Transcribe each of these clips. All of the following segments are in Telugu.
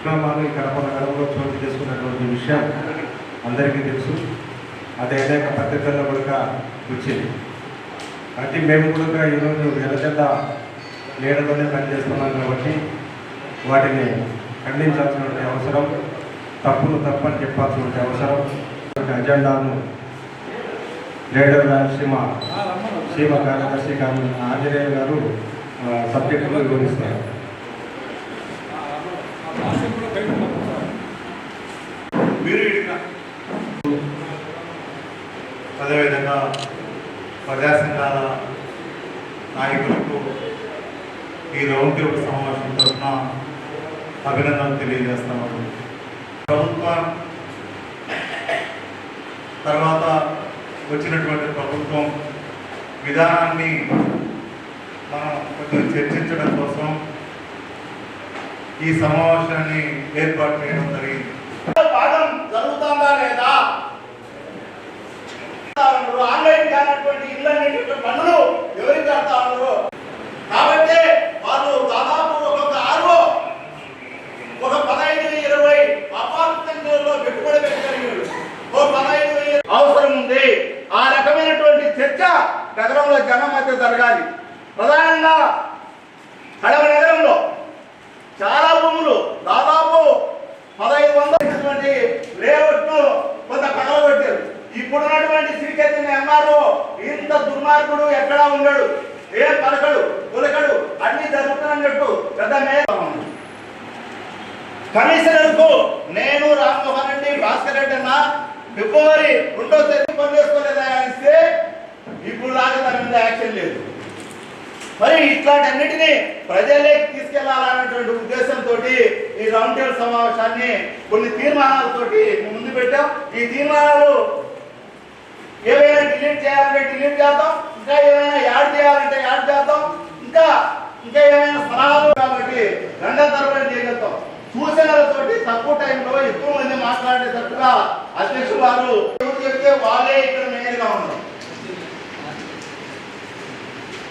అక్రమాలు కడప నగరంలో చోటు చేసుకున్నటువంటి విషయం అందరికీ తెలుసు. అది అనేక పత్రికల్లో కూడా వచ్చింది. అయితే మేము కూడా ఈరోజు ఎర్రజెండ నీడతోనే పనిచేస్తున్నాం కాబట్టి వాటిని ఖండించాల్సినటువంటి అవసరం తప్పును తప్పని చెప్పాల్సినటువంటి అవసరం అజెండాను లీడర్ రాయలసీమ సీమ కార్యదర్శి గారు ఆంజనేయ గారు సబ్జెక్టులో వివరిస్తారు. ప్రజా సంఘాల నాయకులకు ఈ రౌండ్ టేబుల్ సమావేశం తరఫున అభినందనలు తెలియజేస్తున్నాను ప్రభుత్వం తర్వాత వచ్చినటువంటి ప్రభుత్వం విధానాన్ని మనం కొంచెం చర్చించడం కోసం ఈ సమావేశాన్ని ఏర్పాటు చేయడం జరిగింది. జరుగుతుందా లేదా ఉన్నారు. ఆన్లైన్ కానటువంటి ఇల్లు అనేటువంటి పనులు ఎవరికి కడతా ఉన్నారు కాబట్టి వాళ్ళు దాదాపు ఒక్కొక్క ఆరు ఒక పదహైదు ఇరవై అపార్ట్మెంట్లో పెట్టుబడి పెట్టగలిగారు ఓ పదహైదు ఇరవై అవసరం ఉంది ఆ రకమైనటువంటి చర్చ నగరంలో జనం మధ్య జరగాలి. ప్రధానంగా కడప నగరంలో చాలా భూములు దాదాపు పదహైదు వందలటువంటి లేఅవుట్ను కొంత పగలగొట్టారు. ఇప్పుడున్నటువంటి శ్రీచైతన్య ఎంఆర్ఓ ఇంత దుర్మార్గుడు ఎక్కడా ఉండడు. ఏం పలకడు తొలకడు అన్ని జరుగుతున్నట్టు పెద్ద మేర కమిషనర్కు నేను రామ్మోహన్ రెడ్డి భాస్కర్ రెడ్డి అన్న ఫిబ్రవరి రెండో తేదీ ఇప్పుడు దాకా దాని మీద యాక్షన్ లేదు. మరి ఇట్లాంటి అన్నిటినీ ప్రజల్లోకి తీసుకెళ్ళాలన్నటువంటి ఉద్దేశంతో ఈ రౌండ్ టేబుల్ సమావేశాన్ని కొన్ని తీర్మానాలతోటి ముందు పెట్టాం. ఈ తీర్మానాలు ఏవైనా డిలీట్ చేయాలంటే డిలీట్ చేద్దాం ఇంకా ఏమైనా యాడ్ చేయాలంటే యాడ్ చేద్దాం ఇంకా ఇంకా ఏమైనా సలహాలు కాబట్టి గంట తరబడి చేయగలుగుతాం. సూచనలతోటి తక్కువ టైంలో ఎక్కువ మంది మాట్లాడేటట్టుగా అధ్యక్షులు వారు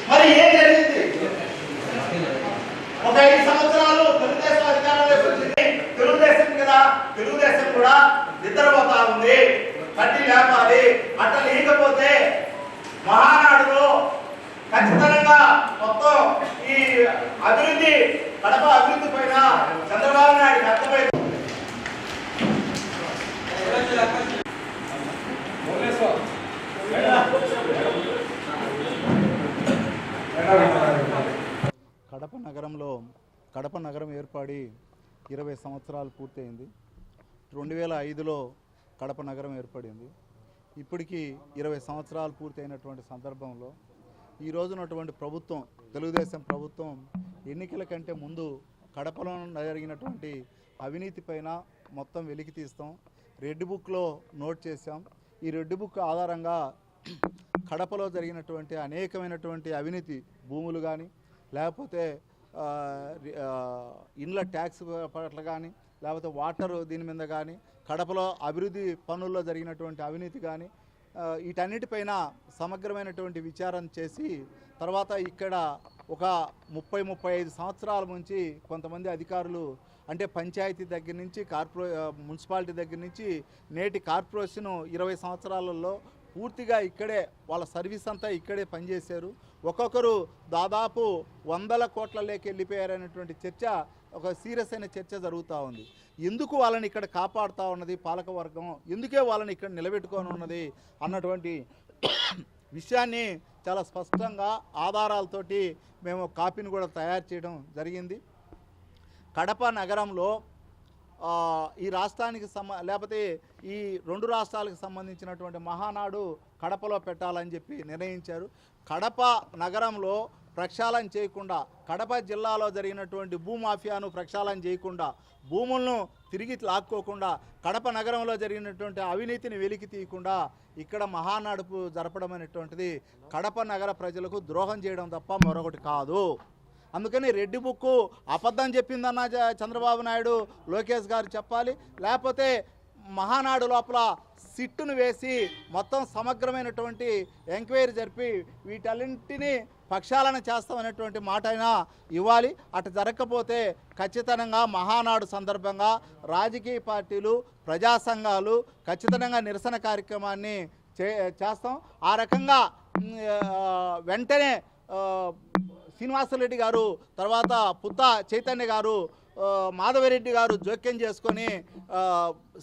మరి ఏం జరిగింది? ఒక ఐదు సంవత్సరాలు తెలుగుదేశం అధికారంలోకి వచ్చింది. తెలుగుదేశం కదా తెలుగుదేశం కూడా నిద్రపోతా ఉంది. కట్టి లేపాలి అట్ట లేకపోతే మహానాడులో ఖచ్చితంగా మొత్తం ఈ అభివృద్ధి కడప అభివృద్ధి పైన చంద్రబాబు నాయుడు అర్థమైంది కడప నగరంలో కడప నగరం ఏర్పడి ఇరవై సంవత్సరాలు పూర్తయింది. రెండు వేల ఐదులో కడప నగరం ఏర్పడింది. ఇప్పటికీ ఇరవై సంవత్సరాలు పూర్తయినటువంటి సందర్భంలో ఈ రోజునటువంటి ప్రభుత్వం తెలుగుదేశం ప్రభుత్వం ఎన్నికల కంటే ముందు కడపలో జరిగినటువంటి అవినీతి పైన మొత్తం వెలికి తీస్తాం. రెడ్ బుక్లో నోట్ చేశాం. ఈ రెడ్ బుక్ ఆధారంగా కడపలో జరిగినటువంటి అనేకమైనటువంటి అవినీతి భూములు కానీ లేకపోతే ఇండ్ల ట్యాక్స్ పట్ల కానీ లేకపోతే వాటర్ దీని మీద కానీ కడపలో అభివృద్ధి పనుల్లో జరిగినటువంటి అవినీతి కానీ వీటన్నిటిపైన సమగ్రమైనటువంటి విచారణ చేసి తర్వాత ఇక్కడ ఒక ముప్పై ముప్పై ఐదు సంవత్సరాల నుంచి కొంతమంది అధికారులు అంటే పంచాయతీ దగ్గర నుంచి కార్పొరే మున్సిపాలిటీ దగ్గర నుంచి నేటి కార్పొరేషన్ ఇరవై సంవత్సరాలలో పూర్తిగా ఇక్కడే వాళ్ళ సర్వీస్ అంతా ఇక్కడే పనిచేశారు. ఒక్కొక్కరు దాదాపు వందల కోట్ల లేక వెళ్ళిపోయారనేటువంటి చర్చ ఒక సీరియస్ అయిన చర్చ జరుగుతూ ఉంది. ఎందుకు వాళ్ళని ఇక్కడ కాపాడుతూ ఉన్నది పాలకవర్గం ఎందుకే వాళ్ళని ఇక్కడ నిలబెట్టుకొని ఉన్నది? అన్నటువంటి విషయాన్ని చాలా స్పష్టంగా ఆధారాలతోటి మేము కాపీని కూడా తయారు చేయడం జరిగింది. కడప నగరంలో ఈ రాష్ట్రానికి సంబ లేకపోతే ఈ రెండు రాష్ట్రాలకు సంబంధించినటువంటి మహానాడు కడపలో పెట్టాలని చెప్పి నిర్ణయించారు. కడప నగరంలో ప్రక్షాళన చేయకుండా కడప జిల్లాలో జరిగినటువంటి భూమాఫియాను ప్రక్షాళన చేయకుండా భూములను తిరిగి లాక్కోకుండా కడప నగరంలో జరిగినటువంటి అవినీతిని వెలికి తీయకుండా ఇక్కడ మహానాడుపు జరపడం అనేటువంటిది కడప నగర ప్రజలకు ద్రోహం చేయడం తప్ప మరొకటి కాదు. అందుకని రెడ్డి బుక్ అబద్ధం చెప్పిందన్న చంద్రబాబు నాయుడు లోకేష్ గారు చెప్పాలి. లేకపోతే మహానాడు లోపల సిట్టును వేసి మొత్తం సమగ్రమైనటువంటి ఎంక్వైరీ జరిపి వీటన్నింటినీ పక్షాలను చేస్తామనేటువంటి మాట అయినా ఇవ్వాలి. అటు జరగకపోతే ఖచ్చితంగా మహానాడు సందర్భంగా రాజకీయ పార్టీలు ప్రజా సంఘాలు ఖచ్చితంగా నిరసన కార్యక్రమాన్ని చే చేస్తాం. ఆ రకంగా వెంటనే శ్రీనివాసరెడ్డి గారు తర్వాత పుత్త చైతన్య గారు మాధవరెడ్డి గారు జోక్యం చేసుకొని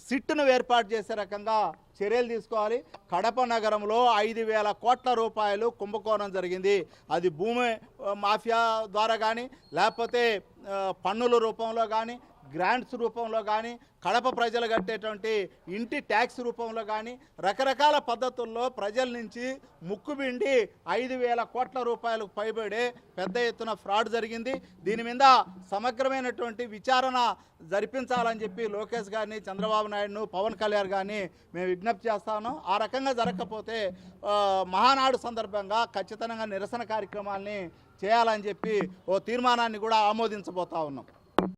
సిట్టును ఏర్పాటు చేసే రకంగా చర్యలు తీసుకోవాలి. కడప నగరంలో ఐదు వేల కోట్ల రూపాయలు కుంభకోణం జరిగింది. అది భూమి మాఫియా ద్వారా కానీ లేకపోతే పన్నుల రూపంలో కానీ గ్రాంట్స్ రూపంలో కానీ కడప ప్రజలు కట్టేటువంటి ఇంటి ట్యాక్స్ రూపంలో కానీ రకరకాల పద్ధతుల్లో ప్రజల నుంచి ముక్కుబిండి ఐదు వేల కోట్ల రూపాయలకు పైబడే పెద్ద ఎత్తున ఫ్రాడ్ జరిగింది. దీని మీద సమగ్రమైనటువంటి విచారణ జరిపించాలని చెప్పి లోకేష్ గారిని చంద్రబాబు నాయుడును పవన్ కళ్యాణ్ గారిని మేము విజ్ఞప్తి చేస్తాను ఆ రకంగా జరగకపోతే మహానాడు సందర్భంగా ఖచ్చితంగా నిరసన కార్యక్రమాల్ని చేయాలని చెప్పి ఓ తీర్మానాన్ని కూడా ఆమోదించబోతా ఉన్నాం.